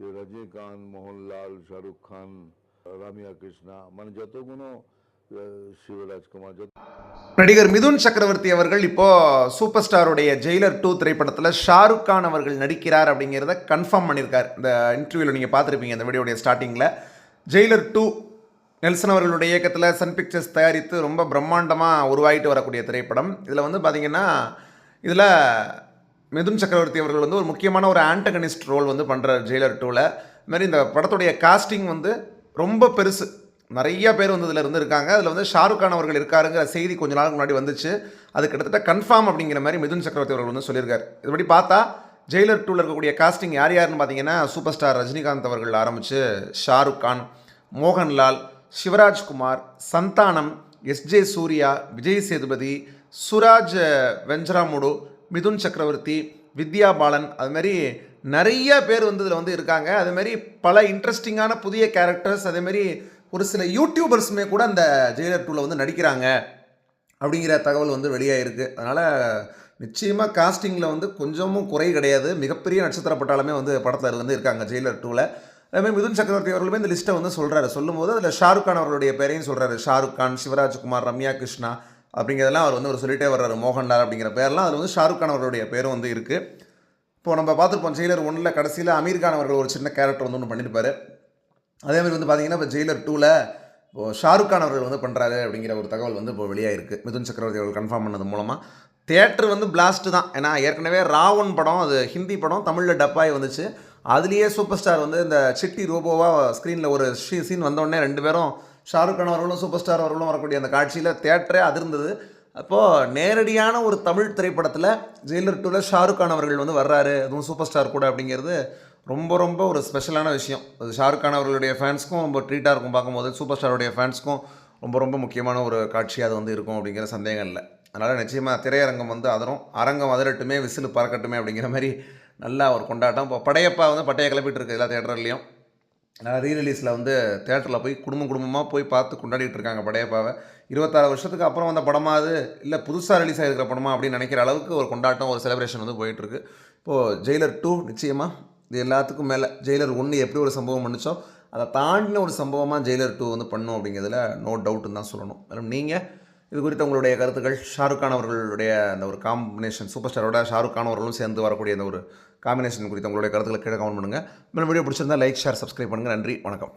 যে রজনীকান্ত মোহনলাল শাহরুখ খান রামিয়া কৃষ্ণা মানে சிவராஜ்குமார் শিবরাজ நடிகர் மிதுன் சக்கரவர்த்தி அவர்கள் இப்போது சூப்பர் ஸ்டாருடைய ஜெயிலர் டூ திரைப்படத்தில் ஷாருக் கான் அவர்கள் நடிக்கிறார் அப்படிங்கிறத கன்ஃபார்ம் பண்ணியிருக்கார். இந்த இன்டர்வியூவில் நீங்கள் பார்த்துருப்பீங்க இந்த வீடியோடைய ஸ்டார்டிங்கில் ஜெயிலர் டூ நெல்சன் அவர்களுடைய இயக்கத்தில் சன் பிக்சர்ஸ் தயாரித்து ரொம்ப பிரம்மாண்டமாக உருவாகிட்டு வரக்கூடிய திரைப்படம். இதில் வந்து பார்த்திங்கன்னா இதில் மிதுன் சக்கரவர்த்தி அவர்கள் வந்து ஒரு முக்கியமான ஒரு ஆண்டகனிஸ்ட் ரோல் வந்து பண்ணுறார் ஜெயிலர் டூவில் மாதிரி இந்த படத்துடைய காஸ்டிங் வந்து ரொம்ப பெருசு. நிறைய பேர் வந்து இதில் இருந்து இருக்காங்க அதில் வந்து ஷாருக் கான் அவர்கள் இருக்காருங்கிற செய்தி கொஞ்ச நாளுக்கு முன்னாடி வந்துச்சு. அது கிட்டத்தட்ட கன்ஃபார்ம் அப்படிங்கிற மாதிரி மிதுன் சக்கரவர்த்தி அவர்கள் வந்து சொல்லியிருக்காரு. இதுபடி பார்த்தா ஜெயிலர் டூவில் இருக்கக்கூடிய காஸ்டிங் யார் யாருன்னு பார்த்தீங்கன்னா சூப்பர் ஸ்டார் ரஜினிகாந்த் அவர்கள் ஆரம்பித்து ஷாருக் கான் மோகன்லால் சிவராஜ்குமார் சந்தானம் எஸ்ஜே சூர்யா விஜய் சேதுபதி சுராஜ் வெஞ்சராமுடு மிதுன் சக்கரவர்த்தி வித்யா பாலன் அது மாதிரி நிறைய பேர் வந்து இதில் வந்து இருக்காங்க. அது மாதிரி பல இன்ட்ரெஸ்டிங்கான புதிய கேரக்டர்ஸ் அதே மாதிரி ஒரு சில யூடியூபர்ஸுமே கூட அந்த ஜெயிலர் டூவில் வந்து நடிக்கிறாங்க அப்படிங்கிற தகவல் வந்து வெளியாகிருக்கு அதனால் நிச்சயமாக காஸ்டிங்கில் வந்து கொஞ்சமும் குறை கிடையாது. மிகப்பெரிய நட்சத்திர வந்து படத்தில் வந்து இருக்காங்க ஜெயிலர் டூவில் அதேமாதிரி மிதுன் சக்கரவர்த்தி அவர்களுமே இந்த லிஸ்ட்டை வந்து சொல்கிறாரு சொல்லும்போது அதில் ஷாருக் கான் அவர்களுடைய பேரையும் சொல்கிறாரு ஷாருக் கான் சிவராஜ்குமார் ரம்யா கிருஷ்ணா அப்படிங்கிறதெல்லாம் அவர் வந்து ஒரு சொல்லிட்டே வர்றாரு. மோகன்லால் அப்படிங்கிற பேர்லாம் அதில் வந்து ஷாருக் கான் அவருடைய பேரும் வந்து இருக்குது இப்போது நம்ம பார்த்துருப்போம் ஜெயிலர் ஒன்றில் கடைசியில் அமீர் கான் அவர்கள் ஒரு சின்ன கேரக்டர் வந்து ஒன்று பண்ணியிருப்பாரு அதே மாதிரி வந்து பார்த்தீங்கன்னா இப்போ ஜெயிலர் டூவில் இப்போ ஷாருக் கான் அவர்கள் வந்து பண்ணுறாரு அப்படிங்கிற ஒரு தகவல் வந்து இப்போ வெளியாயிருக்கு. மிதுன் சக்கரவர்த்தி அவர்கள் கன்ஃபார்ம் பண்ணது மூலமாக தேட்டர் வந்து பிளாஸ்ட் தான். ஏன்னா ஏற்கனவே ராவன் படம் அது ஹிந்தி படம் தமிழில் டப்பாய் வந்துச்சு. அதுலேயே சூப்பர் ஸ்டார் வந்து இந்த சிட்டி ரோபோவாக ஸ்க்ரீனில் ஒரு சீன் வந்தோடனே ரெண்டு பேரும் ஷாருக் கான் அவர்களும் சூப்பர் ஸ்டார் அவர்களும் வரக்கூடிய அந்த காட்சியில் தேட்டரே அதிர்ந்தது. அப்போது நேரடியான ஒரு தமிழ் திரைப்படத்தில் ஜெயிலர் டூவில் ஷாருக் கான் அவர்கள் வந்து வர்றாரு. அதுவும் சூப்பர் ஸ்டார் கூட அப்படிங்கிறது ரொம்ப ரொம்ப ஒரு ஸ்பெஷலான விஷயம். அது ஷாருக் கான் அவர்களுடைய ஃபேன்ஸ்க்கும் ரொம்ப ட்ரீட்டாக இருக்கும் பார்க்கும்போது. சூப்பர் ஸ்டாருடைய ஃபேன்ஸ்க்கும் ரொம்ப ரொம்ப முக்கியமான ஒரு காட்சியாக அது வந்து இருக்கும் அப்படிங்கிற சந்தேகம் இல்லை. அதனால் நிச்சயமாக திரையரங்கம் வந்து அதரும் அரங்கம் அதிரட்டுமே விசில் பறக்கட்டுமே அப்படிங்கிற மாதிரி நல்லா ஒரு கொண்டாட்டம். இப்போ படையப்பா வந்து பட்டையை கிளப்பிட்டு இருக்கு எல்லா தேட்டர்லேயும் ரீ ரிலீஸில் வந்து தேட்டரில் போய் குடும்பம் குடும்பமாக போய் பார்த்து கொண்டாடிட்டு இருக்காங்க படையப்பாவை. இருபத்தாறு வருஷத்துக்கு அப்புறம் வந்த படமாக அது? இல்லை புதுசாக ரிலீஸ் ஆகிருக்கிற படமா அப்படின்னு நினைக்கிற அளவுக்கு ஒரு கொண்டாட்டம் ஒரு செலிப்ரேஷன் வந்து போயிட்டுருக்கு. இப்போது ஜெயிலர் டூ நிச்சயமாக இது எல்லாத்துக்கும் மேலே ஜெயிலர் ஒன்று எப்படி ஒரு சம்பவம் பண்ணிச்சோ அதை தாண்டின ஒரு சம்பவமாக ஜெயிலர் டூ வந்து பண்ணும் அப்படிங்கிறதுல நோ டவுட்டுன்னு தான் சொல்லணும். மேலும் நீங்கள் இது குறித்த உங்களுடைய கருத்துக்கள் ஷாருக் கான் அவர்களுடைய அந்த ஒரு காம்பினேஷன் சூப்பர் ஸ்டாரோட ஷாருக் கான் அவர்களும் சேர்ந்து வரக்கூடிய அந்த ஒரு காம்பினேஷன் குறித்து உங்களுடைய கருத்துக்களை கீழே கமெண்ட் பண்ணுங்கள் மேலும் வீடியோ பிடிச்சிருந்தா லைக் ஷேர் சப்ஸ்கிரைப் பண்ணுங்கள் நன்றி. வணக்கம்.